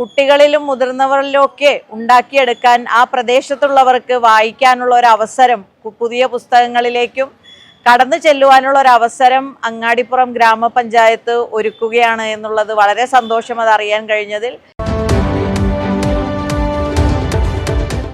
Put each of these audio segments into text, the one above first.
കുട്ടികളിലും മുതിർന്നവരിലും ഒക്കെ ഉണ്ടാക്കിയെടുക്കാൻ ആ പ്രദേശത്തുള്ളവർക്ക് വായിക്കാനുള്ള ഒരു അവസരം പുതിയ പുസ്തകങ്ങളിലേക്കും കടന്നു ചെല്ലുവാനുള്ള ഒരു അവസരം അങ്ങാടിപ്പുറം ഗ്രാമപഞ്ചായത്ത് ഒരുക്കുകയാണ് എന്നുള്ളത് വളരെ സന്തോഷം അത് അറിയാൻ കഴിഞ്ഞതിൽ.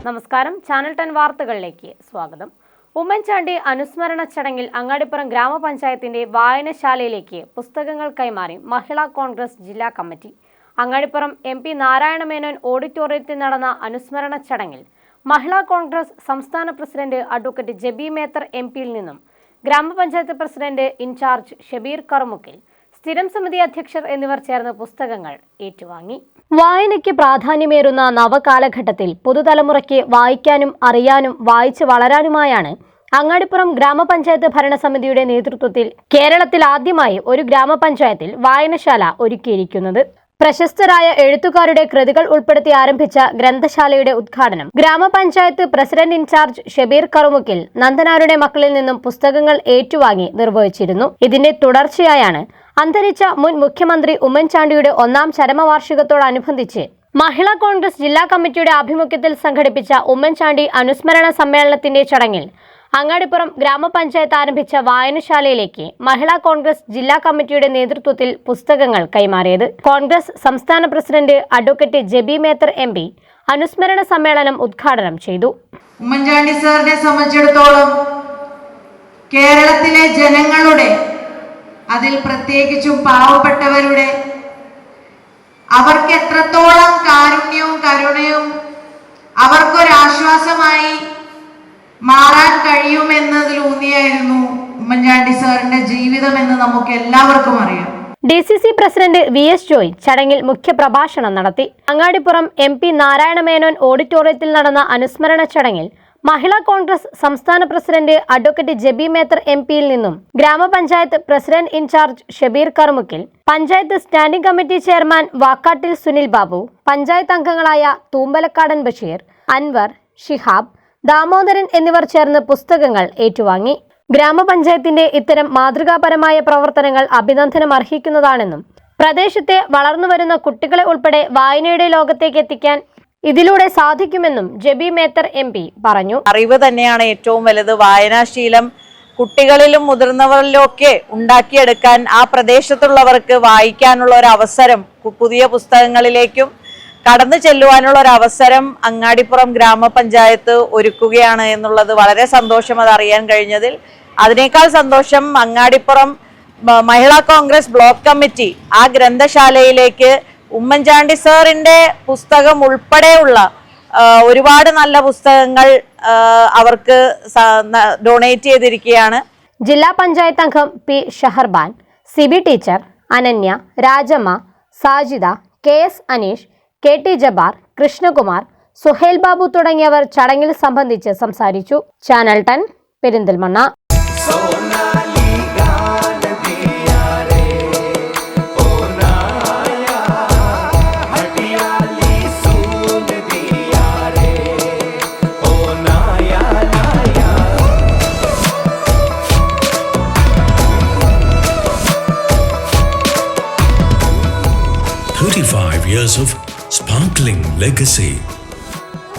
നമസ്കാരം. ചാനൽ ടെൻ വാർത്തകളിലേക്ക് സ്വാഗതം. ഉമ്മൻചാണ്ടി അനുസ്മരണ ചടങ്ങിൽ അങ്ങാടിപ്പുറം ഗ്രാമപഞ്ചായത്തിന്റെ വായനശാലയിലേക്ക് പുസ്തകങ്ങൾ കൈമാറി മഹിളാ കോൺഗ്രസ് ജില്ലാ committee. Angadipuram M P Narayana Menon ഓഡിറ്റോറിയത്തിൽ നടന്ന അനുസ്മരണ ചടങ്ങിൽ മഹിളാ കോൺഗ്രസ് സംസ്ഥാന president advocate Jebi Mather M പിയിൽ നിന്നും ഗ്രാമപഞ്ചായത്ത് പ്രസിഡന്റ് ഇൻചാർജ് ഷബീർ കറുമുക്കിൽ സ്ഥിരം സമിതി അധ്യക്ഷർ എന്നിവർ ചേർന്ന് പുസ്തകങ്ങൾ ഏറ്റുവാങ്ങി. വായനയ്ക്ക് പ്രാധാന്യമേറുന്ന നവകാലഘട്ടത്തിൽ പുതുതലമുറയ്ക്ക് വായിക്കാനും അറിയാനും വായിച്ചു വളരാനുമായാണ് അങ്ങാടിപ്പുറം ഗ്രാമപഞ്ചായത്ത് ഭരണസമിതിയുടെ നേതൃത്വത്തിൽ കേരളത്തിൽ ആദ്യമായി ഒരു ഗ്രാമപഞ്ചായത്തിൽ വായനശാല ഒരുക്കിയിരിക്കുന്നത്. പ്രശസ്തരായ എഴുത്തുകാരുടെ കൃതികൾ ഉൾപ്പെടുത്തി ആരംഭിച്ച ഗ്രന്ഥശാലയുടെ ഉദ്ഘാടനം. ഗ്രാമപഞ്ചായത്ത് president in charge Shabeer Karumukkil നന്ദനാരുടെ മക്കളിൽ നിന്നും പുസ്തകങ്ങൾ ഏറ്റുവാങ്ങി നിർവഹിച്ചിരുന്നു. ഇതിന്റെ തുടർച്ചയായാണ് അന്തരിച്ച മുൻ മുഖ്യമന്ത്രി ഉമ്മൻചാണ്ടിയുടെ ഒന്നാം ചരമവാർഷികത്തോടനുബന്ധിച്ച് മഹിളാ കോൺഗ്രസ് ജില്ലാ കമ്മിറ്റിയുടെ ആഭിമുഖ്യത്തിൽ സംഘടിപ്പിച്ച ഉമ്മൻചാണ്ടി അനുസ്മരണ സമ്മേളനത്തിന്റെ ചടങ്ങിൽ അങ്ങാടിപ്പുറം ഗ്രാമപഞ്ചായത്ത് ആരംഭിച്ച വായനശാലയിലേക്ക് മഹിളാ കോൺഗ്രസ് ജില്ലാ കമ്മിറ്റിയുടെ നേതൃത്വത്തിൽ പുസ്തകങ്ങൾ കൈമാറിയത്. കോൺഗ്രസ് സംസ്ഥാന president advocate Jebi Mather M P അനുസ്മരണ സമ്മേളനം ഉദ്ഘാടനം ചെയ്തു. ഉമ്മൻചാണ്ടി സാറിനെ സംബന്ധിച്ചിടത്തോളം കേരളത്തിലെ ജനങ്ങളുടെ അതിൽ പ്രത്യേകിച്ചും പാവപ്പെട്ടവരുടെ അവർക്ക് എത്രത്തോളം കാരുണ്യവും കരുണയും അവർക്കൊരാശ്വാസമായി സാറിന്റെ ജീവിതം എന്ന് നമുക്ക് എല്ലാവർക്കും അറിയാം. D C C president V S Joy ചടങ്ങിൽ മുഖ്യപ്രഭാഷണം നടത്തി. അങ്ങാടിപ്പുറം എം പി നാരായണ മേനോൻ ഓഡിറ്റോറിയത്തിൽ നടന്ന അനുസ്മരണ ചടങ്ങിൽ മഹിളാ കോൺഗ്രസ് സംസ്ഥാന president advocate Jebi Mather M പിയിൽ നിന്നും ഗ്രാമപഞ്ചായത്ത് president in charge Shabeer Karumukkil panchayat standing committee chairman Vakkattil Sunil Babu panchayat അംഗങ്ങളായ തൂമ്പലക്കാടൻ ബഷീർ അൻവർ ഷിഹാബ് ദാമോദരൻ എന്നിവർ ചേർന്ന് പുസ്തകങ്ങൾ ഏറ്റുവാങ്ങി. ഗ്രാമപഞ്ചായത്തിന്റെ ഇത്തരം മാതൃകാപരമായ പ്രവർത്തനങ്ങൾ അഭിനന്ദനം അർഹിക്കുന്നതാണെന്നും പ്രദേശത്തെ വളർന്നുവരുന്ന കുട്ടികളെ ഉൾപ്പെടെ വായനയുടെ ലോകത്തേക്ക് എത്തിക്കാൻ ഇതിലൂടെ സാധിക്കുമെന്നും ജെബി മേത്തർ എം പറഞ്ഞു. അറിവ് തന്നെയാണ് ഏറ്റവും വലുത്. വായനാശീലം കുട്ടികളിലും മുതിർന്നവരിലും ഒക്കെ ഉണ്ടാക്കിയെടുക്കാൻ ആ പ്രദേശത്തുള്ളവർക്ക് വായിക്കാനുള്ള ഒരു അവസരം പുതിയ പുസ്തകങ്ങളിലേക്കും കടന്നു ചെല്ലുവാനുള്ള ഒരു അവസരം അങ്ങാടിപ്പുറം ഗ്രാമപഞ്ചായത്ത് ഒരുക്കുകയാണ് എന്നുള്ളത് വളരെ സന്തോഷം അത് അറിയാൻ കഴിഞ്ഞതിൽ. അതിനേക്കാൾ സന്തോഷം Angadippuram Mahila Congress block committee ആ ഗ്രന്ഥശാലയിലേക്ക് ഉമ്മൻചാണ്ടി സാറിന്റെ പുസ്തകം ഉൾപ്പെടെയുള്ള ഒരുപാട് നല്ല പുസ്തകങ്ങൾ അവർക്ക് ഡൊണേറ്റ് ചെയ്തിരിക്കുകയാണ്. ജില്ലാ പഞ്ചായത്ത് അംഗം P Shaharban Sibi teacher Ananya Rajamma Sajida K S Aneesh K T Jabbar Krishnakumar Suhail Babu തുടങ്ങിയവർ ചടങ്ങിൽ സംബന്ധിച്ച് സംസാരിച്ചു. Channel ten Perinthalmanna. Of sparkling legacy.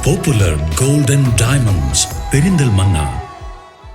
Popular Golden Diamonds, Perindalmanna,